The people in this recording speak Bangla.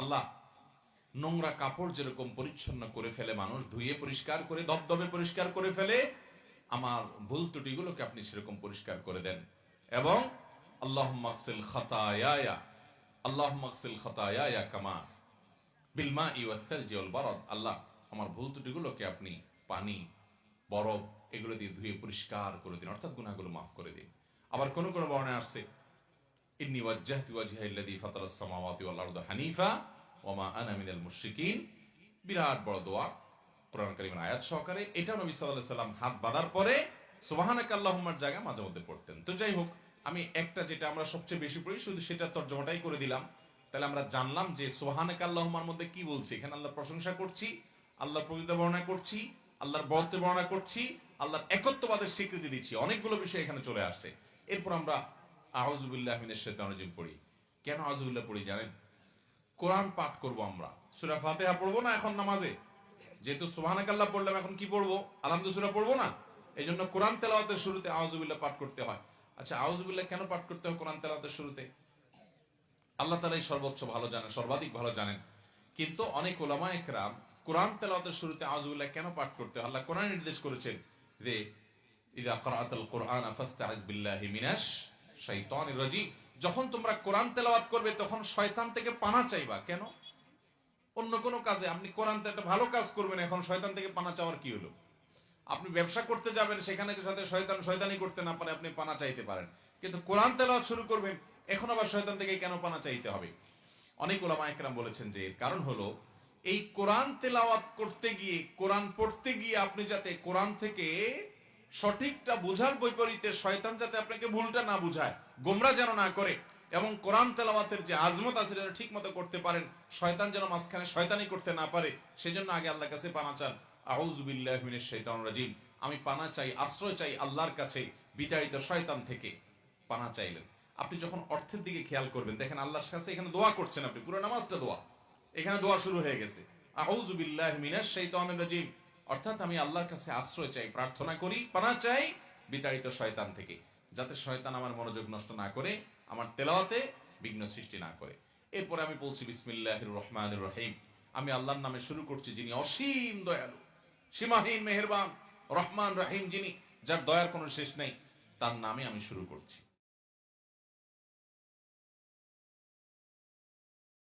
আল্লাহ, নোংরা কাপড় যেরকম পরিচ্ছন্ন করে ফেলে মানুষ, ধুয়ে পরিষ্কার করে দবদবে পরিষ্কার করে ফেলে, আমার ভুল ত্রুটিগুলোকে আপনি সেরকম পরিষ্কার করে দেন। এবং আল্লাহ মাকসিল খাতায়া আল্লাহ মাকসিল খাতায়া কামা বিলমা ইউল জিওল আল্লাহ, আমার ভুল ত্রুটিগুলোকে আপনি পানি, বরফ, এগুলো দিয়ে ধুয়ে পরিষ্কার করে দিন, অর্থাৎ গুনাহগুলো মাফ করে দিন। আবার কোন কোনো বর্ণে আসছে ইন্নি ওয়াজ্জাহতু ওয়াজহিয়া আল্লাযী ফাতারাস সামাওয়াতি ওয়াল আরদা হানিফা ওয়া মা আনা বিরাট বড় দোয়া, কোরআন কারীমের আয়াত সহকারে। এটা নবী সাল্লাল্লাহু সাল্লাম হাত বাঁধার পরে সুবহানাকা আল্লাহুম্মার জায়গা মাঝে মধ্যে পড়তেন। তো যাই হোক, আমি একটা যেটা আমরা সবচেয়ে বেশি পড়ি, শুধু সেটা তর্জমাটাই করে দিলাম। তাহলে আমরা জানলাম যে সুবহানাকা আল্লাহুম্মার মধ্যে কি বলছি। এখানে আল্লাহর প্রশংসা করছি, আল্লাহর পবিত্র বর্ণনা করছি, আল্লাহর বরত্ব বর্ণনা করছি, আল্লাহর একত্ববাদের স্বীকৃতি দিচ্ছি। অনেকগুলো বিষয় এখানে চলে আসছে। এরপর আমরা আউজুবিল্লাহ মিনের শৈতানজিম পড়ি। কেন আউজুবিল্লাহ পড়ি জানেন? কোরআন পাঠ করব আমরা। সূরা ফাতিহা পড়ব না এখন নামাজে? যেহেতু পড়লাম, এখন কি পড়ব? পড়ব না? এই জন্য কোরআন তেলাওয়াতের শুরুতে পাঠ করতে হয়। আচ্ছা কেন পাঠ করতে হয় কোরআন তেলাওয়াতের শুরুতে? আল্লাহ তালাই সর্বোচ্চ ভালো জানেন, সর্বাধিক ভালো জানেন। কিন্তু অনেক ওলামা একরাম কোরআন তেলাওয়াতের শুরুতে আউজুবিল্লাহ কেন পাঠ করতে হয়? আল্লাহ কোরআন নির্দেশ করেছেন যে ইদা কোরআন ফাস্তাইজ বিল্লাহি মিনাশ শাইতানির রাজিম। যখন তোমরা কোরআন তেলাওয়াত করবে, তখন শয়তান থেকে পানা চাইবা। কেন? অন্য কোনো কাজে। আপনি কোরআন একটা ভালো কাজ করবেন, এখন শয়তান থেকে পানা চাওয়ার কি হলো? আপনি ব্যবসা করতে যাবেন, সেখানে সাথে শয়তান শয়তানি করতে না পারে, আপনি পানা চাইতে পারেন। কিন্তু কোরআন তেলাওয়াত শুরু করবেন, এখন আবার শয়তান থেকে কেন পানা চাইতে হবে? অনেক ওলামা একরাম বলেছেন যে, এর কারণ হলো, এই কোরআন তেলাওয়াত করতে গিয়ে, কোরআন পড়তে গিয়ে আপনি যাতে কোরআন থেকে সঠিকটা বোঝার বৈপরীতে শয়তান যাতে আপনাকে ভুলটা না বুঝায়, গোমরা যেন না করে, এবং কোরআন তেলাওয়াতের যে আজমত আছে যেন ঠিক মতো করতে পারেন, শয়তান যেন মাঝখানে শয়তানি করতে না পারে, সেজন্য আগে আল্লাহর কাছে পানা চান। আউজুবিল্লাহ মিনাশ শাইতানির রাজিম। আমি পানা চাই, আশ্রয় চাই আল্লাহর কাছে, বিতাড়িত শয়তান থেকে পানা চাইলেন। আপনি যখন অর্থের দিকে খেয়াল করবেন, দেখেন আল্লাহর কাছে এখানে দোয়া করছেন আপনি, পুরো নামাজটা দোয়া। এখানে দোয়া শুরু হয়ে গেছে। আউজুবিল্লাহ মিনাশ শাইতানির রাজিম। অর্থাৎ আমি আল্লাহর কাছে আশ্রয় চাই, প্রার্থনা করি, পানা চাই বিতাড়িত শয়তান থেকে, যাতে শয়তান আমার মনোযোগ নষ্ট না করে, আমার তেলাওয়াতে বিঘ্ন সৃষ্টি না করে। এরপরে আমি বলছি, বিসমিল্লাহির রহমান রহিম। আমি আল্লাহর নামে শুরু করছি যিনি অসীম দয়ালু, সীমাহীন মেহেরবান, রহমান রহিম যিনি, যার দয়ার কোনো শেষ নেই, তার নামে আমি শুরু করছি।